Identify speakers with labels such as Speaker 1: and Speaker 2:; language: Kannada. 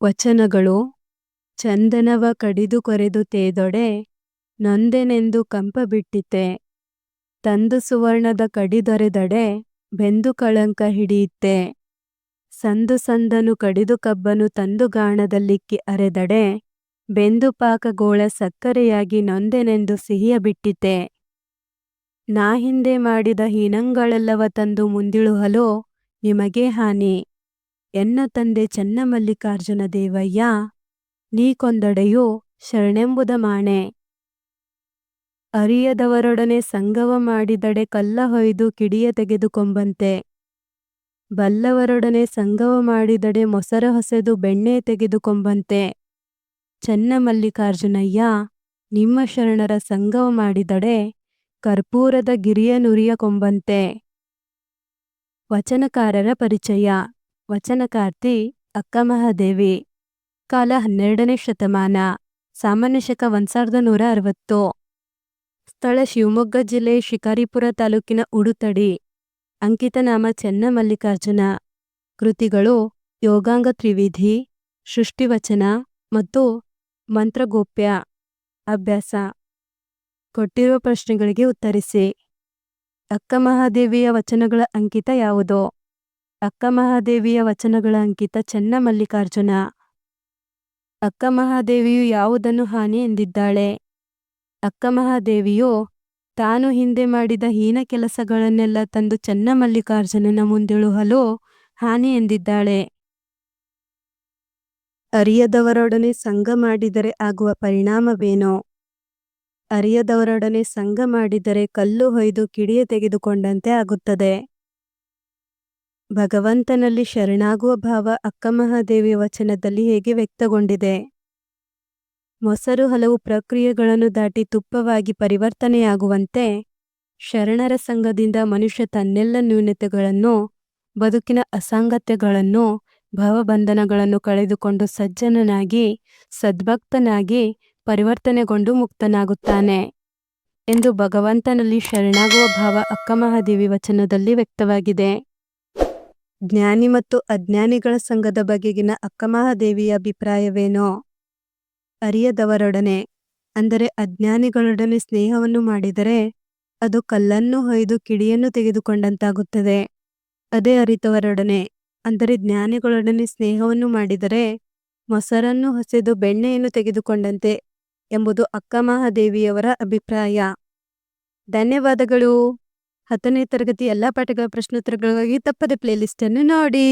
Speaker 1: ವಚನಗಳು, ಚಂದನವ ಕಡಿದು ಕೊರೆದು ತೇದೊಡೆ, ನೊಂದೆನೆಂದು ಕಂಪಬಿಟ್ಟಿತೆ. ತಂದು ಸುವರ್ಣದ ಕಡಿದೊರೆದಡೆ ಬೆಂದು ಕಳಂಕ ಹಿಡಿಯಿತೆ ಸಂದು ಸಂದನು ಕಡಿದು ಕಬ್ಬನು ತಂದು ಗಾಣದಲ್ಲಿಕ್ಕಿ ಅರೆದಡೆ, ಬೆಂದು ಪಾಕಗೋಳ ಸಕ್ಕರೆಯಾಗಿ ನೊಂದೆನೆಂದು ಸಿಹಿಯ ಬಿಟ್ಟಿತೆ. ನಾ ಹಿಂದೆ ಮಾಡಿದ ಹೀನಂಗಳೆಲ್ಲವ ತಂದು ಮುಂದಿಳುಹಲೋ, ನಿಮಗೇ ಹಾನಿ. ಎನ್ನ ತಂದೆ ಚನ್ನಮಲ್ಲಿಕಾರ್ಜುನ ದೇವಯ್ಯ, ನೀ ಕೊಂದಡೆಯು ಶರಣೆಂಬುದ ಮಾಣೆ. ಅರಿಯದವರೊಡನೆ ಸಂಗವ ಮಾಡಿದಡೆ ಕಲ್ಲ ಹೊಯ್ದು ಕಿಡಿಯ ತೆಗೆದುಕೊಂಬಂತೆ. ಬಲ್ಲವರೊಡನೆ ಸಂಗವ ಮಾಡಿದಡೆ ಮೊಸರ ಹೊಸೆದು ಬೆಣ್ಣೆ ತೆಗೆದುಕೊಂಬಂತೆ. ಚನ್ನಮಲ್ಲಿಕಾರ್ಜುನಯ್ಯ, ನಿಮ್ಮ ಶರಣರ ಸಂಗವ ಮಾಡಿದಡೆ ಕರ್ಪೂರದ ಗಿರಿಯ ನುರಿಯ ಕೊಂಬಂತೆ ವಚನಕಾರರ ಪರಿಚಯ. ವಚನಕಾರ್ತಿ ಅಕ್ಕಮಹಾದೇವಿ. ಕಾಲ ಹನ್ನೆರಡನೇ ಶತಮಾನ. ಸಾಮಾನ್ಯ ಶಕ ಒಂದ್ ಸಾವಿರದ ನೂರ ಅರವತ್ತು. ಸ್ಥಳ ಶಿವಮೊಗ್ಗ ಜಿಲ್ಲೆ ಶಿಕಾರಿಪುರ ತಾಲೂಕಿನ ಉಡುತಡಿ. ಅಂಕಿತನಾಮ ಚೆನ್ನಮಲ್ಲಿಕಾರ್ಜುನ. ಕೃತಿಗಳು ಯೋಗಾಂಗ ತ್ರಿವಿಧಿ, ಸೃಷ್ಟಿವಚನ ಮತ್ತು ಮಂತ್ರಗೋಪ್ಯ. ಅಭ್ಯಾಸ. ಕೊಟ್ಟಿರುವ ಪ್ರಶ್ನೆಗಳಿಗೆ ಉತ್ತರಿಸಿ. ಅಕ್ಕಮಹಾದೇವಿಯ ವಚನಗಳ ಅಂಕಿತ ಯಾವುದು? ಅಕ್ಕ ಮಹಾದೇವಿಯ ವಚನಗಳ ಅಂಕಿತ ಚನ್ನಮಲ್ಲಿಕಾರ್ಜುನ ಅಕ್ಕ ಮಹಾದೇವಿಯು ಯಾವುದನ್ನು ಹಾನಿ ಎಂದಿದ್ದಾಳೆ? ಅಕ್ಕ ಮಹಾದೇವಿಯು, ತಾನು ಹಿಂದೆ ಮಾಡಿದ ಹೀನ ಕೆಲಸಗಳನ್ನೆಲ್ಲ ತಂದು ಚೆನ್ನಮಲ್ಲಿಕಾರ್ಜುನನ ಮುಂದಿಳುಹಲು ಹಾನಿ ಎಂದಿದ್ದಾಳೆ? ಅರಿಯದವರೊಡನೆ ಸಂಗ ಮಾಡಿದರೆ ಆಗುವ ಪರಿಣಾಮವೇನೋ? ಅರಿಯದವರೊಡನೆ ಸಂಗ ಮಾಡಿದರೆ ಕಲ್ಲು ಹೊಯ್ದು ಕಿಡಿಯ ತೆಗೆದುಕೊಂಡಂತೆ ಆಗುತ್ತದೆ. ಭಗವಂತನಲ್ಲಿ ಶರಣಾಗುವ ಭಾವ ಅಕ್ಕಮಹಾದೇವಿಯ ವಚನದಲ್ಲಿ ಹೇಗೆ ವ್ಯಕ್ತಗೊಂಡಿದೆ? ಮೊಸರು ಹಲವು ಪ್ರಕ್ರಿಯೆಗಳನ್ನು ದಾಟಿ ತುಪ್ಪವಾಗಿ ಪರಿವರ್ತನೆಯಾಗುವಂತೆ ಶರಣರ ಸಂಘದಿಂದ ಮನುಷ್ಯ ತನ್ನೆಲ್ಲ ನ್ಯೂನತೆಗಳನ್ನು, ಬದುಕಿನ ಅಸಾಂಗತ್ಯಗಳನ್ನು, ಭಾವಬಂಧನಗಳನ್ನು ಕಳೆದುಕೊಂಡು ಸಜ್ಜನನಾಗಿ, ಸದ್ಭಕ್ತನಾಗಿ ಪರಿವರ್ತನೆಗೊಂಡು ಮುಕ್ತನಾಗುತ್ತಾನೆ ಎಂದು ಭಗವಂತನಲ್ಲಿ ಶರಣಾಗುವ ಭಾವ ಅಕ್ಕಮಹಾದೇವಿ ವಚನದಲ್ಲಿ ವ್ಯಕ್ತವಾಗಿದೆ. ಜ್ಞಾನಿ ಮತ್ತು ಅಜ್ಞಾನಿಗಳ ಸಂಘದ ಬಗೆಗಿನ ಅಕ್ಕಮಹಾದೇವಿಯ ಅಭಿಪ್ರಾಯವೇನೋ? ಅರಿಯದವರೊಡನೆ, ಅಂದರೆ ಅಜ್ಞಾನಿಗಳೊಡನೆ ಸ್ನೇಹವನ್ನು ಮಾಡಿದರೆ ಅದು ಕಲ್ಲನ್ನು ಹೊಯ್ದು ಕಿಡಿಯನ್ನು ತೆಗೆದುಕೊಂಡಂತಾಗುತ್ತದೆ. ಅದೇ ಅರಿತವರೊಡನೆ, ಅಂದರೆ ಜ್ಞಾನಿಗಳೊಡನೆ ಸ್ನೇಹವನ್ನು ಮಾಡಿದರೆ ಮೊಸರನ್ನು ಹೊಸೆದು ಬೆಣ್ಣೆಯನ್ನು ತೆಗೆದುಕೊಂಡಂತೆ ಎಂಬುದು ಅಕ್ಕಮಹಾದೇವಿಯವರ ಅಭಿಪ್ರಾಯ. ಧನ್ಯವಾದಗಳು. ಹತ್ತನೇ ತರಗತಿ ಎಲ್ಲಾ ಪಾಠಗಳ ಪ್ರಶ್ನೋತ್ತರಗಳಿಗಾಗಿ ತಪ್ಪದೆ ಪ್ಲೇಲಿಸ್ಟನ್ನು ನೋಡಿ.